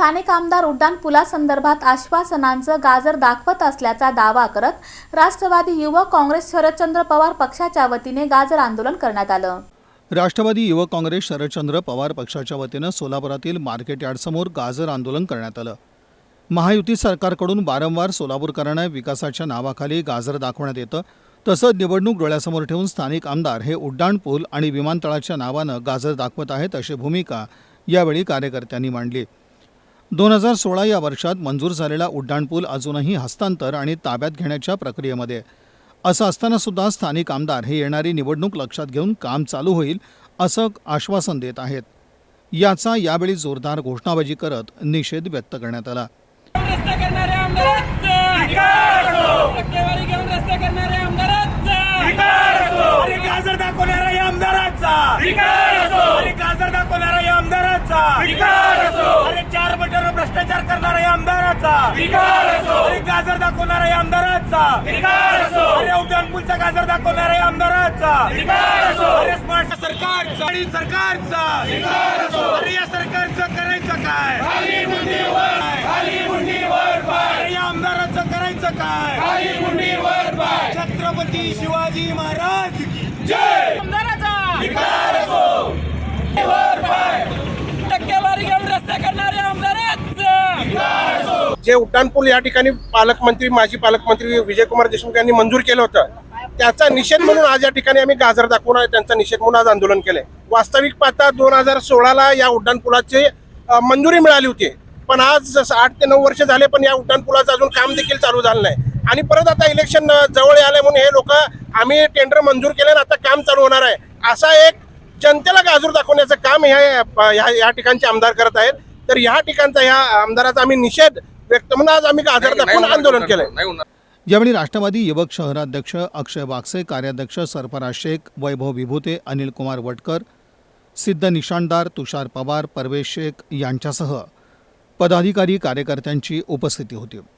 स्थानिक आमदार उड्डाण पुलासंदर्भात आश्वासनांचं गाजर दाखवत असल्याचा दावा करत राष्ट्रवादी युवक काँग्रेस शरदचंद्र पवार पक्षाच्या वतीने गाजर आंदोलन करण्यात आलं. राष्ट्रवादी युवक काँग्रेस शरदचंद्र पवार पक्षाच्या वतीनं सोलापुरातील मार्केट यार्डसमोर गाजर आंदोलन करण्यात आलं. महायुती सरकारकडून वारंवार सोलापूरकरांना विकासाच्या नावाखाली गाजर दाखवण्यात येतं तसंच निवडणूक डोळ्यासमोर ठेवून स्थानिक आमदार हे उड्डाण पूल आणि विमानतळाच्या नावानं गाजर दाखवत आहेत अशी भूमिका यावेळी कार्यकर्त्यांनी मांडली. दोन हजार सोळा या वर्षात मंजूर झालेला उड्डाणपूल अजूनही हस्तांतर आणि ताब्यात घेण्याच्या प्रक्रियेमध्ये आहे. असं असताना सुद्धा स्थानिक आमदार हे येणारी निवडणूक लक्षात घेऊन काम चालू होईल असं आश्वासन देत आहेत. याचा यावेळी जोरदार घोषणाबाजी करत निषेध व्यक्त करण्यात आला. आमदारांचा आमदाराचा. गाजर दाखवणारा या आमदाराचा. उड्डाणपूलचा गाजर दाखवणारा या आमदाराचा. आणि स्मार्ट सरकारचा आणि सरकारचा. अरे या सरकारचं करायचं काय? अरे या आमदाराचं करायचं काय? छत्रपती शिवाजी महाराज की जय. जे उड्डाणपूल या ठिकाणी पालकमंत्री माजी पालकमंत्री विजयकुमार देशमुख यांनी मंजूर केलं होतं त्याचा निषेध म्हणून आज या ठिकाणी आम्ही गाजर दाखवून त्यांचा निषेध म्हणून आज आंदोलन केलंय. वास्तविक पाहता दोन हजार सोळाला या उड्डाणपुलाची मंजुरी मिळाली होती. पण आज जसं आठ ते नऊ वर्ष झाले पण या उड्डाणपुलाचं अजून काम देखील चालू झालं नाही. आणि परत आता इलेक्शन जवळ आलंय म्हणून हे लोक आम्ही टेंडर मंजूर केले आणि आता काम चालू होणार आहे. असा एक जनतेला गाजर दाखवण्याचं काम ह्या- या ठिकाणचे आमदार करत आहेत. तर ह्या ठिकाणचा ह्या आमदाराचा आम्ही निषेध व्यक्त म्हणून आज आम्ही गाजर दाखवून आंदोलन केलंय. यावेळी राष्ट्रवादी युवक शहराध्यक्ष अक्षय बागसे कार्याध्यक्ष सरफराज शेख वैभव विभूते अनिल कुमार वटकर सिद्ध निशाणदार तुषार पवार परवेश शेख यांच्यासह पदाधिकारी कार्यकर्त्यांची उपस्थिती होती.